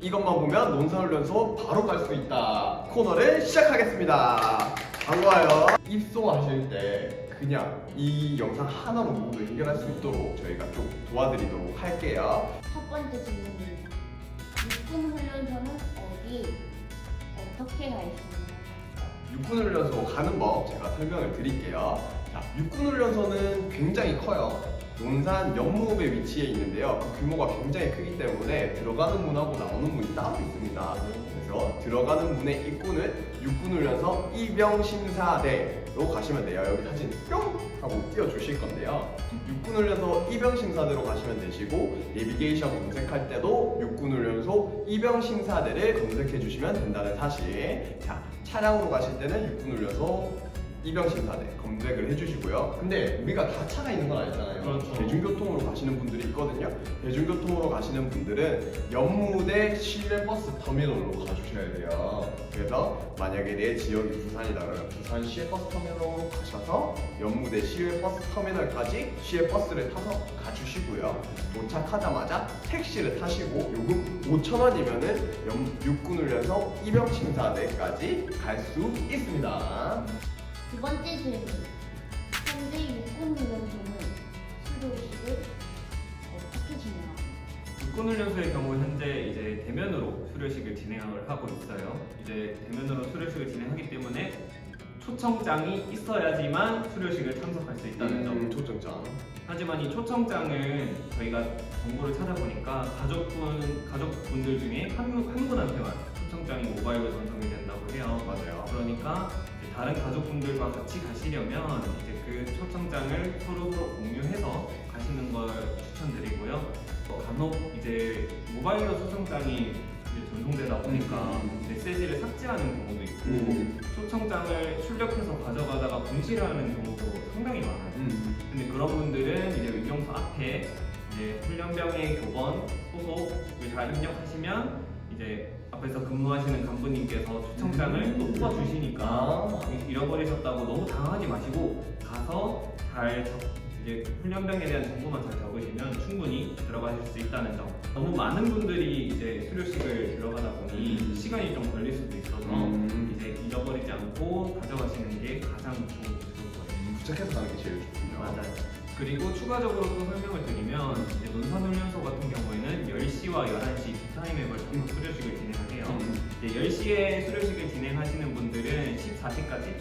이것만 보면 논산훈련소 바로 갈 수 있다 코너를 시작하겠습니다. 반가워요. 입소하실 때 그냥 이 영상 하나로 모두 해결할 수 있도록 저희가 좀 도와드리도록 할게요. 첫 번째 질문입니다. 육군 훈련소는 어디, 어떻게 갈 수 있나요? 육군훈련소 가는 법 제가 설명을 드릴게요. 자, 육군훈련소는 굉장히 커요. 논산 연무읍에 위치해 있는데요. 그 규모가 굉장히 크기 때문에 들어가는 문하고 나오는 문이 따로 있습니다. 그래서 들어가는 문의 입구는 육군훈련소 이병심사대로 가시면 돼요. 여기 사진 뿅 하고 띄워주실 건데요. 육군훈련소 이병심사대로 가시면 되시고 내비게이션 검색할 때도 육군훈련소 이병심사대를 검색해 주시면 된다는 사실. 자 차량으로 가실 때는 육군훈련소 이병심사대 검색을 해주시고요. 근데 우리가 다 차가 있는 건 아니잖아요. 그렇죠. 대중교통으로 가시는 분들이 있거든요. 대중교통으로 가시는 분들은 연무대 시외버스 터미널로 가주셔야 돼요. 그래서 만약에 내 지역이 부산이다 그러면 부산 시외 버스 터미널로 가셔서 연무대 시외 버스 터미널까지 시외 버스를 타서 가주시고요. 도착하자마자 택시를 타시고 요금 5천 원이면은 육군훈련소 이병심사대까지 갈 수 있습니다. 두 번째 질문. 현재 육군 훈련소는 수료식을 어떻게 진행합니까? 육군훈련소의 경우 현재 이제 대면으로 수료식을 진행을 하고 있어요. 이제 대면으로 수료식을 진행하기 때문에 초청장이 있어야지만 수료식을 참석할 수 있다는 점. 음, 초청장. 하지만 이 초청장을 저희가 정보를 찾아보니까 가족분 가족분들 중에 한, 분- 한 분한테만 초청장이 모바일로 전송이 된다고 해요. 맞아요. 그러니까 다른 가족분들과 같이 가시려면 이제 그 초청장을 서로 공유해서 가시는 걸 추천드리고요. 어, 간혹 이제 모바일로 초청장이 이제 전송되다 보니까 음. 메시지를 삭제하는 경우도 있고 음. 초청장을 출력해서 가져가다가 분실하는 경우도 상당히 많아요. 음. 근데 그런 분들은 이제 의경소 앞에 이제 훈련병의 교번 소속을 다 입력하시면 이제 앞에서 근무하시는 간부님께서 초청장을 또 뽑아 주시니까 아. 잃어버리셨다고 너무 당하지 마시고 가서 잘 적- 이제 훈련병에 대한 정보만 잘 적으시면 충분히 들어가실 수 있다는 점. 너무 많은 분들이 이제 수료식을 들어가다 보니 음. 시간이 좀 걸릴 수도 있어서 음. 이제 잃어버리지 않고 가져가시는 게 가장 좋은 좋을 거예요. 부착해서 가는 게 제일 좋군요. 맞아요. 그리고 추가적으로 또 설명을 드리면 이제 논산훈련소 같은 경우에는 10시와 11시 두 타임에 걸쳐서 수료식을 진행을 해요. 음. 이제 10시에 수료식을 진행하시는 분들은 14시까지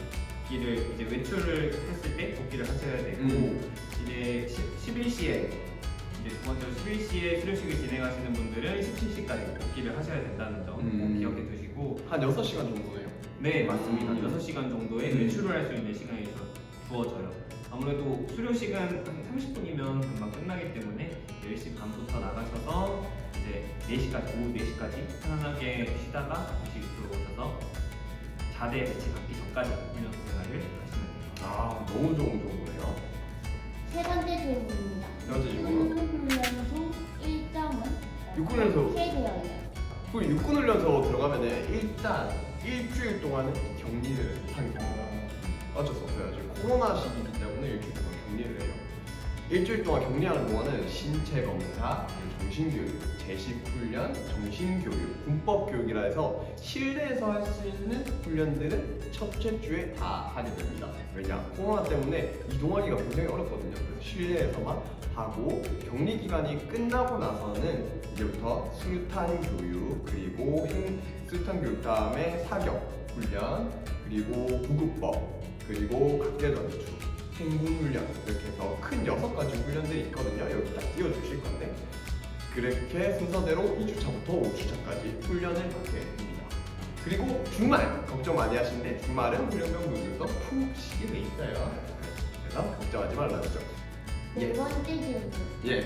복귀를 이제 외출을 했을 때 복귀를 하셔야 되고 음. 이제 10, 11시에 이제 두 번째로 11시에 수료식을 진행하시는 분들은 17시까지 복귀를 하셔야 된다는 점 음. 꼭 기억해 두시고 한 6시간 정도네요. 네 맞습니다. 음. 6시간 정도의 음. 외출을 할 수 있는 시간이 주- 주어져요. 아무래도 수료식은 한 30분이면 금방 끝나기 때문에 10시 반부터 나가셔서 이제 4시까지 오후 4시까지 편안하게 쉬다가 다시 들어오셔서 자대 배치 받기 전까지 훈련 생활을 하시면 됩니다. 아, 너무 좋은 정보네요. 세 번째 질문입니다. 세 번째 질문. 육군 훈련소 일정은 육군훈련소. 어떻게 되어 있나요? 그 육군 훈련소 들어가면은 일단 일주일 동안은 격리를 하게 됩니다. 어쩔 수 없어요. 지금 코로나 시기이기 때문에 일주일 동안 격리를 해요. 일주일 동안 격리하는 동안은 신체 검사, 정신교육, 제식 훈련, 정신교육, 군법 교육이라 해서 실내에서 할 수 있는 훈련들은 첫째 주에 다 하게 됩니다. 왜냐? 코로나 때문에 이동하기가 굉장히 어렵거든요. 그래서 실내에서만 하고 격리 기간이 끝나고 나서는 이제부터 수류탄 교육 그리고 행, 수류탄 교육 다음에 사격 훈련 그리고 구급법 그리고 각계전투 행군 훈련 이렇게 해서 큰 여섯 가지 훈련들이 있거든요. 여기 딱 띄워주실 건데 그렇게 순서대로 2주차부터 5주차까지 훈련을 받게 됩니다. 그리고 주말 걱정 많이 하시는데 주말은 훈련병분들도 푹 쉬게 돼 있어요. 그래서 걱정하지 말라는 점. 네 예. 번째 질문. 예.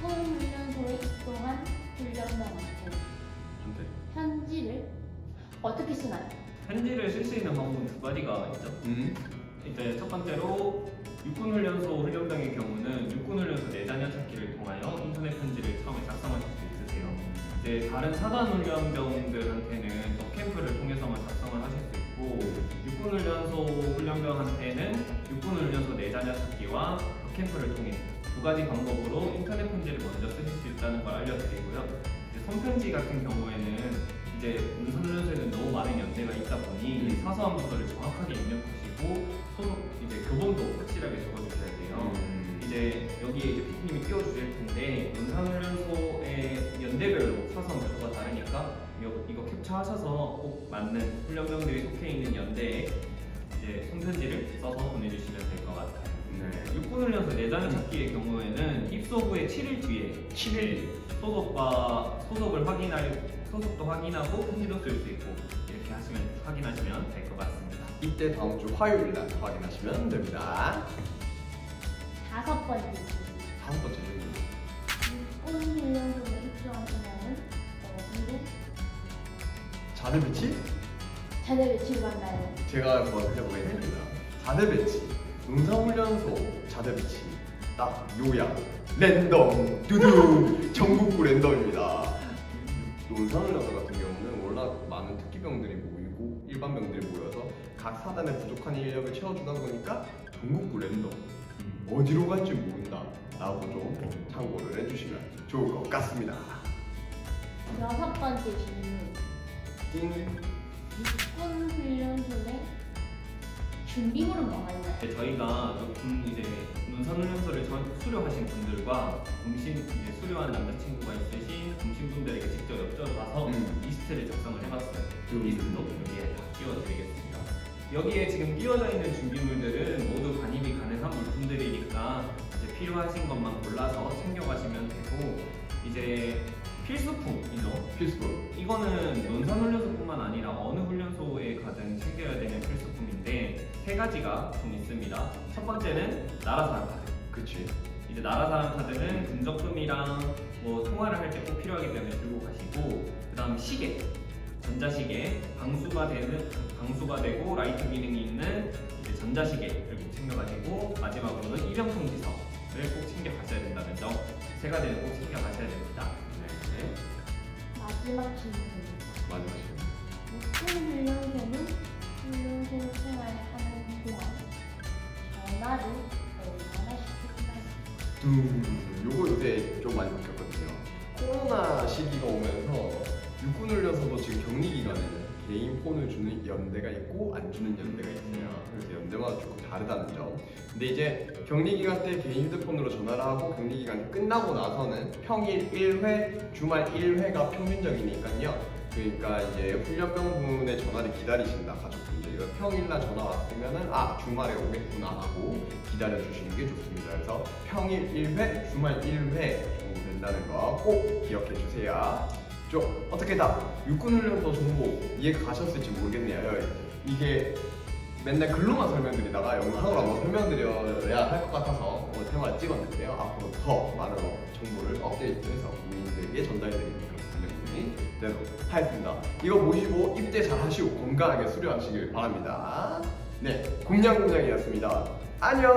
육군 훈련소에 입동한 훈련병한테 한테. 편지를 어떻게 쓰나요? 편지를 쓸 수 있는 방법은 두 가지가 있죠. 음. 이제 첫 번째로 육군훈련소 훈련병의 경우는 육군훈련소 내자녀 찾기를 통하여 인터넷 편지를 처음에 작성하실 수 있으세요. 이제 다른 사단 훈련병들한테는 또 캠프를 통해서만 작성을 하실 수 있고 육군훈련소 훈련병한테는 육군훈련소 내자녀 찾기와 캠프를 통해 두 가지 방법으로 인터넷 편지를 먼저 쓰실 수 있다는 걸 알려드리고요. 이제 손편 손편지 같은 경우에는 이제 문선련소에는 너무 많은 연대가 있다 보니 음. 사소한 부서를 정확하게 입력하시고 소속 이제 교본도 확실하게 적어주셔야 돼요. 음. 이제 여기에 이제 피디님이 띄워주실 텐데 문산훈련소의 연대별로 사선 부서가 다르니까 이거, 이거 캡처하셔서 꼭 맞는 훈련병들이 속해 있는 연대에 이제 손편지를 써서 보내주시면 될 것 같아요. 네. 육군훈련소 내단을 찾기의 경우에는 입소 후에 7일 뒤에 7일 소속과 소속을 확인할 소속도 확인하고 편지도 쓸 수 있고 이렇게 하시면 확인하시면 될 것 같습니다. 이때 다음 주 화요일 날 확인하시면 됩니다. 다섯 번째 질문. 다섯 번째 질문. 육군 훈련소에 입소한 분야는 어디로 자대 배치? 자대 배치를 받나요? 제가 한번 해보겠습니다. 자대 배치, 농사훈련소 자대 배치, 딱 요약, 랜덤, 두두, 전국구 랜덤입니다. 농사훈련소 같은 경우는 워낙 많은 특기병들이 모이고 일반병들이 모여서 각 사단의 부족한 인력을 채워주다 보니까 전국구 랜덤, 어디로 갈지 모른다. 라고 좀 참고를 해주시면 좋을 것 같습니다. 여섯 번째 질문. 띵. 육군 훈련소의 준비물은 뭐가 있나요? 네, 저희가 군 이제 문선 훈련소를 전- 수료하신 분들과 공신 이제 수료한 남자친구가 있으신 공신분들에게 직접 여쭤봐서 음. 리스트를 작성을 해봤어요. 그 음. 리스트도 여기에 다 띄워드리겠습니다. 여기에 지금 띄워져 있는 준비물들은 모두 반입이 가능한 물품들이니까 이제 필요하신 것만 골라서 챙겨가시면 되고 이제 필수품이죠. 필수품. 이거는 논산 훈련소뿐만 아니라 어느 훈련소에 가든 챙겨야 되는 세 가지가 좀 있습니다. 첫 번째는 나라사랑 카드. 그치. 이제 나라사랑 카드는 근접금이랑 뭐 통화를 할 때 꼭 필요하기 때문에 들고 가시고 그다음 시계, 전자시계, 방수가 되는 방수가 되고 라이트 기능이 있는 이제 전자시계를 꼭 챙겨가시고 마지막으로는 일병통지서를 꼭 챙겨 가셔야 된다는 점 세 가지는 꼭 챙겨 가셔야 됩니다. 네. 마지막 질문. 마지막 질문. 육군 훈련소는 훈련소 생활하는 둠. 요거 요새 좀 많이 바뀌었거든요. 코로나 시기가 오면서 육군 훈련소도 지금 격리 기간에는 개인 폰을 주는 연대가 있고 안 주는 연대가 있어요. 그래서 연대마다 조금 다르다는 점. 근데 이제 격리 기간 때 개인 휴대폰으로 전화를 하고 격리 기간이 끝나고 나서는 평일 1회, 주말 1회가 평균적이니까요. 그러니까 이제 훈련병분의 전화를 기다리신다 가족 분들이 평일날 전화 왔으면은 아 주말에 오겠구나 하고 기다려 주시는 게 좋습니다. 그래서 평일 1회, 주말 1회 정도 된다는 거 꼭 기억해 주세요. 좀 어떻게 다 육군 훈련소 정보 이해가 가셨을지 모르겠네요. 이게 맨날 글로만 설명드리다가 영상으로 한번 설명드려야 할 것 같아서 오늘 테마를 찍었는데요. 앞으로 더 많은 정보를 업데이트해서 국민들에게 전달드리는 그 런 분이 되도록 하겠습니다. 이거 보시고 입대 잘 하시고 건강하게 수료하시길 바랍니다. 네, 공냥공냥이었습니다. 안녕!